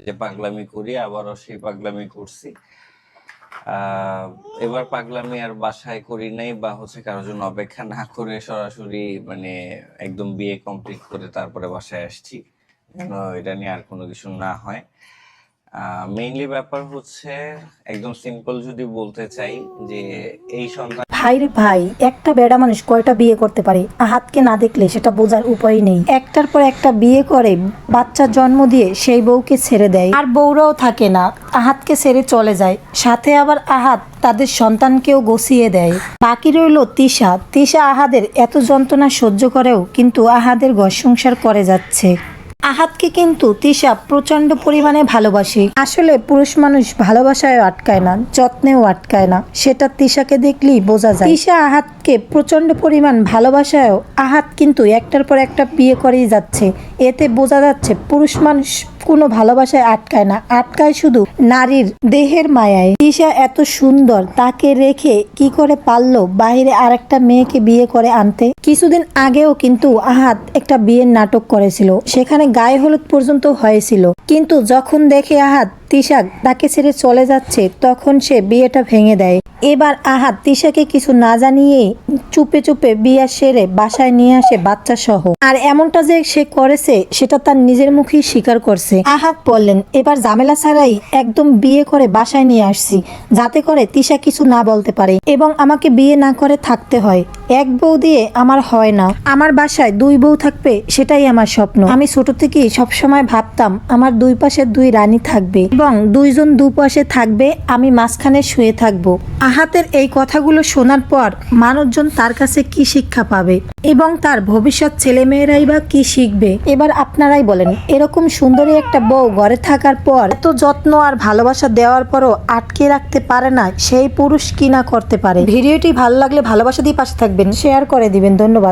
যে পাগলামি করি, আবারও সেই পাগলামি করছি। এবার পাগলামি আর বাসায় করি নাই বা হচ্ছে কারও জন্য অপেক্ষা না করে সরাসরি মানে একদম বিয়ে কমপ্লিট করে তারপরে বাসায় আসছি। যেন এটা নিয়ে আর কোনো কিছু না হয়। মেইনলি ব্যাপার হচ্ছে একদম সিম্পল যদি বলতে চাই যে এই সন্তান ভাই রে ভাই, একটা বেড়া মানুষ কয়টা বিয়ে করতে পারে? আহাতকে না দেখলে সেটা বোঝার উপায় নেই। একটার পর একটা বিয়ে করে বাচ্চা জন্ম দিয়ে সেই বউকে ছেড়ে দেয়। আর বউরাও থাকে না, আহাতকে ছেড়ে চলে যায়। সাথে আবার আহাত তাদের সন্তানকেও গছিয়ে দেয়। বাকি রইল তিশা। তিশা আহাদের এত যন্ত্রণা সহ্য করেও কিন্তু আহাদের ঘর সংসার করে যাচ্ছে। আহাতকে কিন্তু তিশা প্রচণ্ড পরিমাণে ভালোবাসে। আসলে পুরুষ মানুষ ভালোবাসায় আটকায় না, যত্নেও আটকায় না। সেটা তিশাকে দেখলেই বোঝা যায়। তিশা আহাতকে প্রচণ্ড পরিমাণ ভালোবাসায়ও, আহাত কিন্তু একটার পর একটা বিয়ে করেই যাচ্ছে। এতে বোঝা যাচ্ছে পুরুষ মানুষ কোনো ভালোবাসায় আটকায় না, আটকায় শুধু নারীর দেহের মায়ায়। তিশা এত সুন্দর, তাকে রেখে কি করে পারল বাইরে আরেকটা মেয়েকে বিয়ে করে আনতে? কিছুদিন আগেও কিন্তু আহাত একটা বিয়ের নাটক করেছিল, সেখানে গায়ে হলুদ পর্যন্ত হয়েছিল। কিন্তু যখন দেখে আহাত তিশাক তাকে ছেড়ে চলে যাচ্ছে, তখন সে বিয়েটা ভেঙে দেয়। এবার আহাত তিশাকে কিছু না জানিয়ে চুপে চুপে বিয়া সেরে বাসায় নিয়ে আসে বাচ্চা সহ আর এমনটা যে সে করেছে, সেটা তার নিজের মুখেই স্বীকার করছে। আহাত বললেন, এবার ঝামেলা ছাড়াই একদম বিয়ে করে বাসায় নিয়ে আসছি, যাতে করে তিশা কিছু না বলতে পারে এবং আমাকে বিয়ে না করে থাকতে হয়। এক বউ দিয়ে আমার হয় না। আমার বাসায় দুই বউ থাকবে, সেটাই আমার স্বপ্ন। আমি ছোট থেকেই সবসময় ভাবতাম, আমার দুই পাশে দুই রানী থাকবে এবং দুইজন দুপাশে থাকবে, আমি মাঝখানে শুয়ে থাকব। আহাতের এই কথাগুলো শোনার পর মানুষজন তার কাছে কি শিক্ষা পাবে এবং তার ভবিষ্যৎ ছেলেমেয়েরাই বা কি শিখবে? এবার আপনারাই বলেন, এরকম সুন্দরী একটা বউ ঘরে থাকার পর এত যত্ন আর ভালোবাসা দেওয়ার পরও আটকে রাখতে পারে না, সেই পুরুষ কিনা করতে পারে? ভিডিওটি ভালো লাগলে ভালোবাসা দিয়ে পাশে থাকবেন, শেয়ার করে দিবেন, ধন্যবাদ।